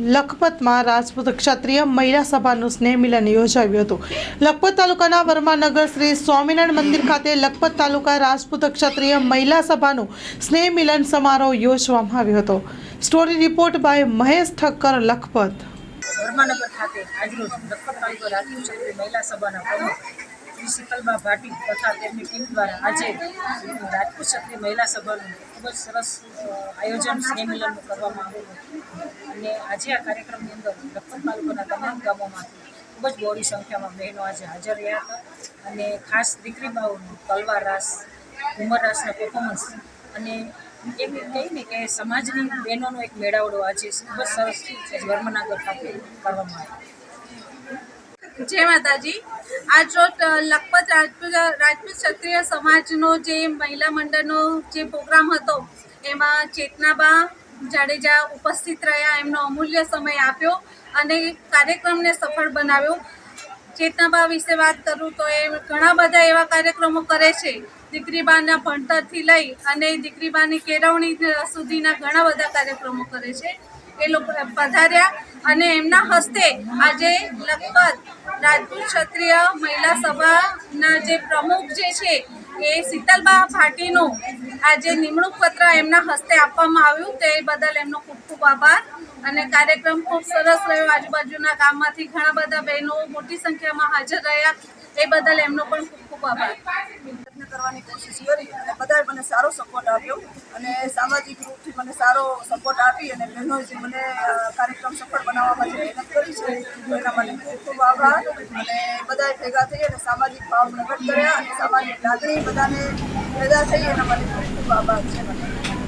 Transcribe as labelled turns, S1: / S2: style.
S1: લખપતમાં રાજપૂત ક્ષત્રિય મહિલા સભાનું સ્નેહ મિલન યોજાયું હતું. લખપત તાલુકાના વર્માનગર શ્રી સ્વામિનારાયણ મંદિર ખાતે લખપત તાલુકા રાજપૂત ક્ષત્રિય મહિલા સભાનું સ્નેહ મિલન સમારોહ યોજવામાં આવ્યો હતો. Story report by Mahesh Thakkar, Lakhpat.
S2: Varmanagar ખાતે આજરોજ લખપત તાલુકા રાજપૂત ક્ષત્રિય મહિલા સભાના પ્રમુખ શ્રી ભાટી તથા તેમની ટીમ દ્વારા આજે રાજપૂત ક્ષત્રિય મહિલા સભાનું ખૂબ જ સરસ આયોજન સ્નેહમિલનનું કરવામાં આવ્યું હતું. અને આજે આ કાર્યક્રમની અંદર લખપત તાલુકાના તમામ ગામોમાંથી ખૂબ જ બહોળી સંખ્યામાં બહેનો આજે હાજર રહ્યા હતા. અને ખાસ દીકરી બાઓનું તલવાર રાસ ઉમર રાસના પરફોર્મન્સ અને એમ કહીને કે સમાજની બહેનોનો એક મેળાવડો આજે ખૂબ જ સરસ વર્મનગર ખાતે કરવામાં આવ્યો.
S3: જય માતાજી. આજ રોજ લખપત રાજપૂત રાજપૂત ક્ષત્રિય સમાજનો જે મહિલા મંડળનો જે પ્રોગ્રામ હતો, એમાં ચેતનાબા જાડેજા ઉપસ્થિત રહ્યા, એમનો અમૂલ્ય સમય આપ્યો અને કાર્યક્રમને સફળ બનાવ્યો. ચેતનાબા વિશે વાત કરું તો એ ઘણા બધા એવા કાર્યક્રમો કરે છે, દીકરીબાના ભણતરથી લઈ અને દીકરીબાની કેળવણી સુધીના ઘણા બધા કાર્યક્રમો કરે છે. એ લોકો પધાર્યા અને એમના હસ્તે આજે લખપત રાજપૂત ક્ષત્રિય મહિલા સભાના જે પ્રમુખ જે છે એ શીતલબા ભાટીનું આજે નિમણૂક પત્ર એમના હસ્તે આપવામાં આવ્યું. તે બદલ એમનો ખૂબ ખૂબ આભાર. અને કાર્યક્રમ ખૂબ સરસ રહ્યો. આજુબાજુના ગામમાંથી ઘણા બધા બહેનો મોટી સંખ્યામાં હાજર રહ્યા. એ બદલ એમનો પણ ખૂબ ખૂબ આભાર.
S4: કરવાની કોશિશ કરી મને સારો સપોર્ટ આપ્યો અને સામાજિક રૂપથી મને સારો સપોર્ટ આપી અને બહેનોએ જે મને કાર્યક્રમ સફળ બનાવવામાં જે મહેનત કરી છે, એના માટે ખૂબ ખૂબ આભાર. અને બધાએ ભેગા થઈ અને સામાજિક ભાવ પ્રગટ કર્યા અને સામાજિક લાગણી બધાને પેદા થઈ, એના માટે ખૂબ ખૂબ આભાર છે. મને